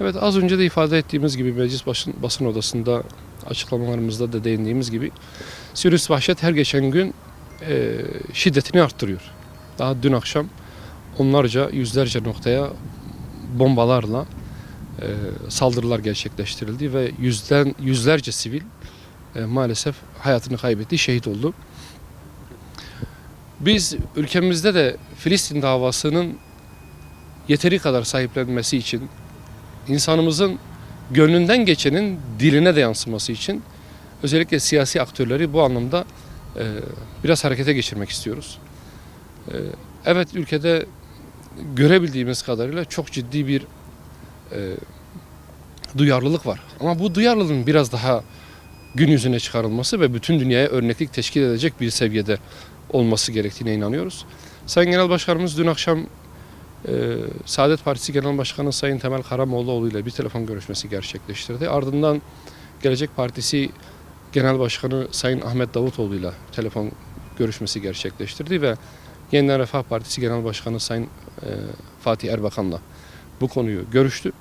Evet az önce de ifade ettiğimiz gibi meclis basın, basın odasında açıklamalarımızda da değindiğimiz gibi Siyonist vahşet her geçen gün e, şiddetini arttırıyor. Daha dün akşam onlarca yüzlerce noktaya bombalarla e, saldırılar gerçekleştirildi ve yüzden yüzlerce sivil e, maalesef hayatını kaybetti, şehit oldu. Biz ülkemizde de Filistin davasının yeteri kadar sahiplenmesi için insanımızın gönlünden geçenin diline de yansıması için özellikle siyasi aktörleri bu anlamda e, biraz harekete geçirmek istiyoruz. E, evet ülkede görebildiğimiz kadarıyla çok ciddi bir e, duyarlılık var. Ama bu duyarlılığın biraz daha gün yüzüne çıkarılması ve bütün dünyaya örneklik teşkil edecek bir seviyede olması gerektiğine inanıyoruz. Sayın Genel Başkanımız dün akşam e, Saadet Partisi Genel Başkanı Sayın Temel Karamollaoğlu ile bir telefon görüşmesi gerçekleştirdi. Ardından Gelecek Partisi Genel Başkanı Sayın Ahmet Davutoğlu ile telefon görüşmesi gerçekleştirdi ve Yeniden Refah Partisi Genel Başkanı Sayın e, Fatih Erbakan'la bu konuyu görüştü.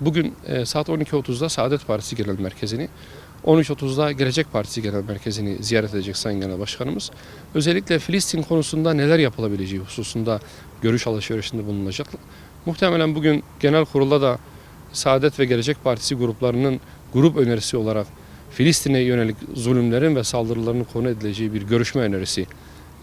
Bugün e, saat 12.30'da Saadet Partisi Genel Merkezi'ni, 13.30'da Gelecek Partisi Genel Merkezi'ni ziyaret edecek Sayın Genel Başkanımız. Özellikle Filistin konusunda neler yapılabileceği hususunda görüş alışverişinde bulunacak. Muhtemelen bugün genel kurulda da Saadet ve Gelecek Partisi gruplarının grup önerisi olarak Filistin'e yönelik zulümlerin ve saldırıların konu edileceği bir görüşme önerisi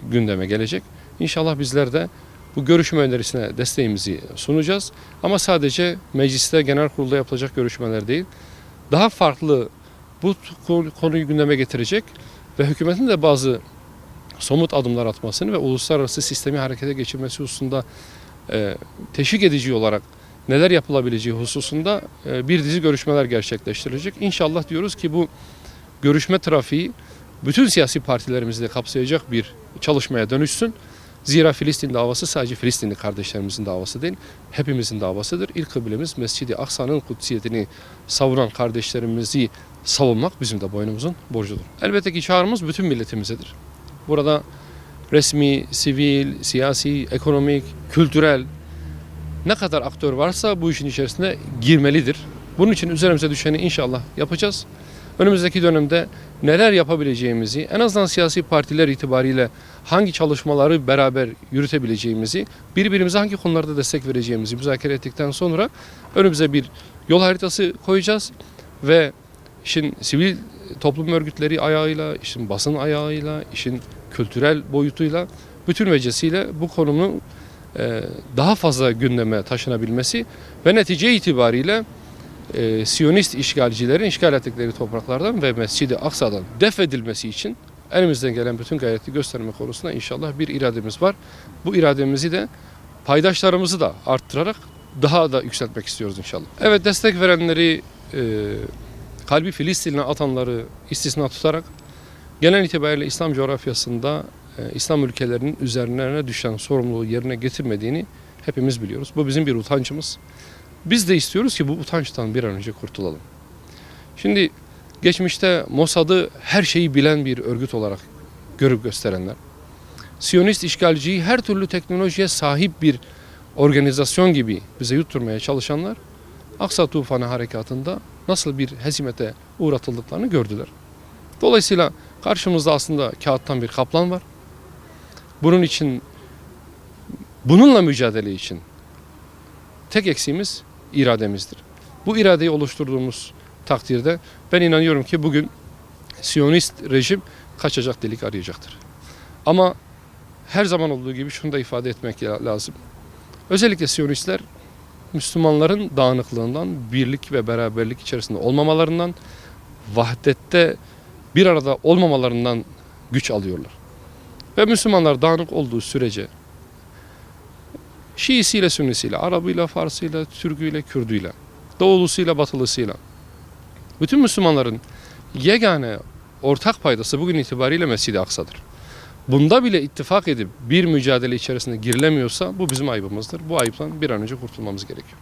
gündeme gelecek. İnşallah bizler de bu görüşme önerisine desteğimizi sunacağız. Ama sadece mecliste genel kurulda yapılacak görüşmeler değil, daha farklı bu konuyu gündeme getirecek ve hükümetin de bazı somut adımlar atmasını ve uluslararası sistemi harekete geçirmesi hususunda e, teşvik edici olarak neler yapılabileceği hususunda e, bir dizi görüşmeler gerçekleştirilecek. İnşallah diyoruz ki bu görüşme trafiği bütün siyasi partilerimizi de kapsayacak bir çalışmaya dönüşsün. Zira Filistin davası sadece Filistinli kardeşlerimizin davası değil, hepimizin davasıdır. İlk kıblemiz Mescid-i Aksa'nın kutsiyetini savunan kardeşlerimizi savunmak bizim de boynumuzun borcudur. Elbette ki çağrımız bütün milletimizedir. Burada resmi, sivil, siyasi, ekonomik, kültürel ne kadar aktör varsa bu işin içerisine girmelidir. Bunun için üzerimize düşeni inşallah yapacağız. Önümüzdeki dönemde neler yapabileceğimizi, en azından siyasi partiler itibariyle hangi çalışmaları beraber yürütebileceğimizi, birbirimize hangi konularda destek vereceğimizi müzakere ettikten sonra önümüze bir yol haritası koyacağız ve işin sivil toplum örgütleri ayağıyla, işin basın ayağıyla, işin kültürel boyutuyla, bütün vecesiyle bu konunun e, daha fazla gündeme taşınabilmesi ve netice itibariyle e, Siyonist işgalcilerin işgal ettikleri topraklardan ve Mescid-i Aksa'dan def edilmesi için elimizden gelen bütün gayreti gösterme konusunda inşallah bir irademiz var. Bu irademizi de paydaşlarımızı da arttırarak daha da yükseltmek istiyoruz inşallah. Evet destek verenleri e, kalbi Filistin'e atanları istisna tutarak genel itibariyle İslam coğrafyasında e, İslam ülkelerinin üzerlerine düşen sorumluluğu yerine getirmediğini hepimiz biliyoruz. Bu bizim bir utancımız. Biz de istiyoruz ki bu utançtan bir an önce kurtulalım. Şimdi geçmişte Mossad'ı her şeyi bilen bir örgüt olarak görüp gösterenler, Siyonist işgalciyi her türlü teknolojiye sahip bir organizasyon gibi bize yutturmaya çalışanlar, Aksa Tufanı harekatında nasıl bir hezimete uğratıldıklarını gördüler. Dolayısıyla karşımızda aslında kağıttan bir kaplan var. Bunun için, bununla mücadele için tek eksiğimiz irademizdir. Bu iradeyi oluşturduğumuz takdirde ben inanıyorum ki bugün Siyonist rejim kaçacak delik arayacaktır. Ama her zaman olduğu gibi şunu da ifade etmek lazım. Özellikle Siyonistler Müslümanların dağınıklığından, birlik ve beraberlik içerisinde olmamalarından, vahdette bir arada olmamalarından güç alıyorlar. Ve Müslümanlar dağınık olduğu sürece Şiisiyle, Sünnisiyle, Arabıyla, Farsıyla, Türküyle, Kürdüyle, Doğulusuyla, Batılısıyla bütün Müslümanların yegane ortak paydası bugün itibariyle Mescid-i Aksa'dır. Bunda bile ittifak edip bir mücadele içerisinde girilemiyorsa bu bizim ayıbımızdır. Bu ayıptan bir an önce kurtulmamız gerekiyor.